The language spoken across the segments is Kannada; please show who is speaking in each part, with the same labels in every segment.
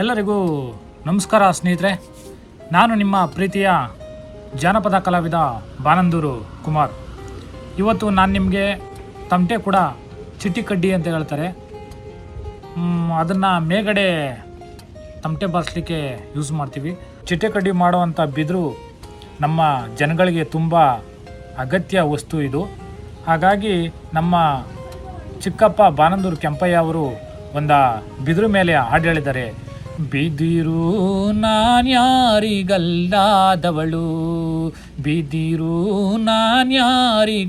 Speaker 1: ಎಲ್ಲರಿಗೂ ನಮಸ್ಕಾರ ಸ್ನೇಹಿತರೆ. ನಾನು ನಿಮ್ಮ ಪ್ರೀತಿಯ ಜಾನಪದ ಕಲಾವಿದ ಬಾನಂದೂರು ಕುಮಾರ್. ಇವತ್ತು ನಾನು ನಿಮಗೆ ತಮಟೆ ಕೂಡ ಚಿಟ್ಟಿ ಕಡ್ಡಿ ಅಂತ ಹೇಳ್ತಾರೆ. ಅದನ್ನು ಮೇಗಡೆ ತಮಟೆ ಬಾರಿಸ್ಲಿಕ್ಕೆ ಯೂಸ್ ಮಾಡ್ತೀವಿ. ಚಿಟ್ಟೆ ಕಡ್ಡಿ ಮಾಡುವಂಥ ಬಿದಿರು ನಮ್ಮ ಜನಗಳಿಗೆ ತುಂಬ ಅಗತ್ಯ ವಸ್ತು ಇದು. ಹಾಗಾಗಿ ನಮ್ಮ ಚಿಕ್ಕಪ್ಪ ಬಾನಂದೂರು ಕೆಂಪಯ್ಯ ಅವರು ಒಂದು ಬಿದಿರು ಮೇಲೆ ಹಾಡು ಹೇಳಿದ್ದಾರೆ. ಬಿದಿರು ನಾನ್ಯಾರಿಗಲ್ಲಾದವಳು ಬಿದಿರು ನಾನ್ಯಾರಿಗಲ್ಲಾದವಳು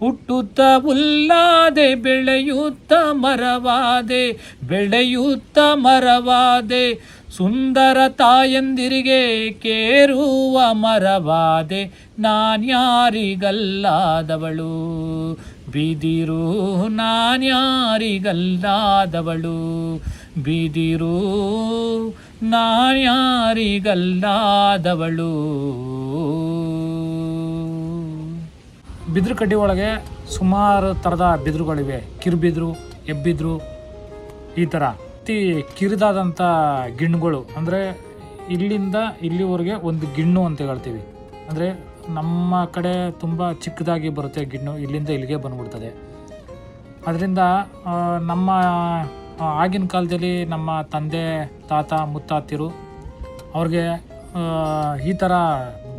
Speaker 1: ಹುಟ್ಟುತ್ತ ಉಲ್ಲಾದೆ ಬೆಳೆಯುತ್ತ ಮರವಾದೆ ಬೆಳೆಯುತ್ತ ಮರವಾದೆ ಸುಂದರ ತಾಯಂದಿರಿಗೆ ಕೇರುವ ಮರವಾದೆ ನಾನ್ಯಾರಿಗಲ್ಲಾದವಳು. ಬಿದಿರು ನಾನ್ಯಾರಿಗಲ್ಲಾದವಳು. ಬಿದಿರು ನಾನ್ಯಾರಿಗಲ್ಲಾದವಳು. ಬಿದಿರು ಕಡ್ಡಿ ಒಳಗೆ ಸುಮಾರು ಥರದ ಬಿದಿರುಗಳಿವೆ. ಕಿರುಬಿದ್ರು, ಎಬ್ಬಿದ್ರು ಈ ಥರ ಅತಿ ಕಿರಿದಾದಂಥ ಗಿಣ್ಣುಗಳು. ಅಂದರೆ ಇಲ್ಲಿಂದ ಇಲ್ಲಿವರೆಗೆ ಒಂದು ಗಿಣ್ಣು ಅಂತ ಹೇಳ್ತೀವಿ. ಅಂದರೆ ನಮ್ಮ ಕಡೆ ತುಂಬ ಚಿಕ್ಕದಾಗಿ ಬರುತ್ತೆ ಗಿಣ್ಣು, ಇಲ್ಲಿಂದ ಇಲ್ಲಿಗೆ ಬಂದ್ಬಿಡ್ತದೆ. ಅದರಿಂದ ನಮ್ಮ ಆಗಿನ ಕಾಲದಲ್ಲಿ ನಮ್ಮ ತಂದೆ, ತಾತ, ಮುತ್ತಾತಿರು ಅವ್ರಿಗೆ ಈ ಥರ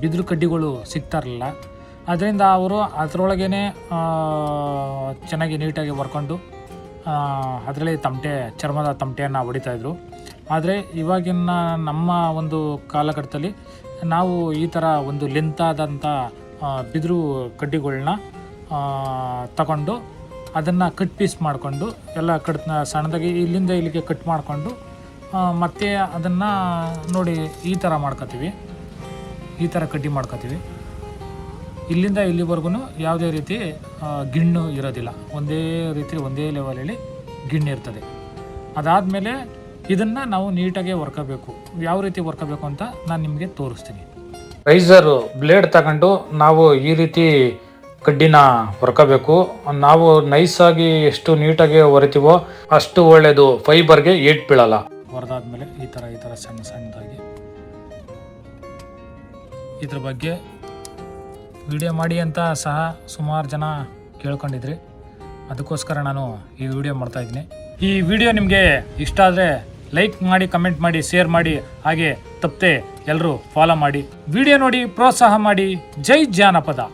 Speaker 1: ಬಿದಿರು ಕಡ್ಡಿಗಳು ಸಿಗ್ತಾ ಅದರಿಂದ ಅವರು ಅದರೊಳಗೇ ಚೆನ್ನಾಗಿ ನೀಟಾಗಿ ಬರ್ಕೊಂಡು ಅದರಲ್ಲಿ ತಮಟೆ, ಚರ್ಮದ ತಮಟೆಯನ್ನು ಹೊಡಿತಾಯಿದ್ರು ಆದರೆ ಇವಾಗಿನ ನಮ್ಮ ಒಂದು ಕಾಲಘಟ್ಟದಲ್ಲಿ ನಾವು ಈ ಥರ ಒಂದು ಲೆಂತಾದಂಥ ಬಿದಿರು ಕಡ್ಡಿಗಳನ್ನ ತಗೊಂಡು ಅದನ್ನು ಕಟ್ ಪೀಸ್ ಮಾಡಿಕೊಂಡು ಎಲ್ಲ ಕಟ್ ಸಣ್ಣದಾಗಿ ಇಲ್ಲಿಂದ ಇಲ್ಲಿಗೆ ಕಟ್ ಮಾಡಿಕೊಂಡು ಮತ್ತೆ ಅದನ್ನು ನೋಡಿ ಈ ಥರ ಮಾಡ್ಕೋತೀವಿ. ಈ ಥರ ಕಡ್ಡಿ ಮಾಡ್ಕೋತೀವಿ. ಇಲ್ಲಿಂದ ಇಲ್ಲಿವರೆಗೂ ಯಾವುದೇ ರೀತಿ ಗಿಣ್ಣು ಇರೋದಿಲ್ಲ. ಒಂದೇ ರೀತಿ ಒಂದೇ ಲೆವೆಲಲ್ಲಿ ಗಿಣ್ಣು ಇರ್ತದೆ. ಅದಾದಮೇಲೆ ಇದನ್ನು ನಾವು ನೀಟಾಗಿ ಹೊರ್ಕೋಬೇಕು ಯಾವ ರೀತಿ ಹೊರ್ಕೋಬೇಕು ಅಂತ ನಾನು ನಿಮಗೆ ತೋರಿಸ್ತೀನಿ. ರೈಸರು ಬ್ಲೇಡ್ ತಗೊಂಡು ನಾವು ಈ ರೀತಿ ಕಡ್ಡಿನ ಹೊರ್ಕೋಬೇಕು ನಾವು ನೈಸಾಗಿ ಎಷ್ಟು ನೀಟಾಗಿ ಹೊರಿತೀವೋ ಅಷ್ಟು ಒಳ್ಳೆಯದು ಫೈಬರ್ಗೆ ಏಟ್ ಬೀಳಲ್ಲ. ಹೊರದಾದ್ಮೇಲೆ ಈ ಥರ ಈ ಥರ ಸಣ್ಣ ಸಣ್ಣದಾಗಿ. ಇದ್ರ ಬಗ್ಗೆ ವಿಡಿಯೋ ಮಾಡಿ ಅಂತ ಸಹ ಸುಮಾರು ಜನ ಕೇಳ್ಕೊಂಡಿದ್ರಿ. ಅದಕ್ಕೋಸ್ಕರ ನಾನು ಈ ವಿಡಿಯೋ ಮಾಡ್ತಾ ಇದ್ದೀನಿ. ಈ ವಿಡಿಯೋ ನಿಮಗೆ ಇಷ್ಟ ಆದರೆ ಲೈಕ್ ಮಾಡಿ, ಕಮೆಂಟ್ ಮಾಡಿ, ಶೇರ್ ಮಾಡಿ, ಹಾಗೆ ತಪ್ಪದೆ ಎಲ್ಲರೂ ಫಾಲೋ ಮಾಡಿ. ವಿಡಿಯೋ ನೋಡಿ ಪ್ರೋತ್ಸಾಹ ಮಾಡಿ. ಜೈ ಜಾನಪದ.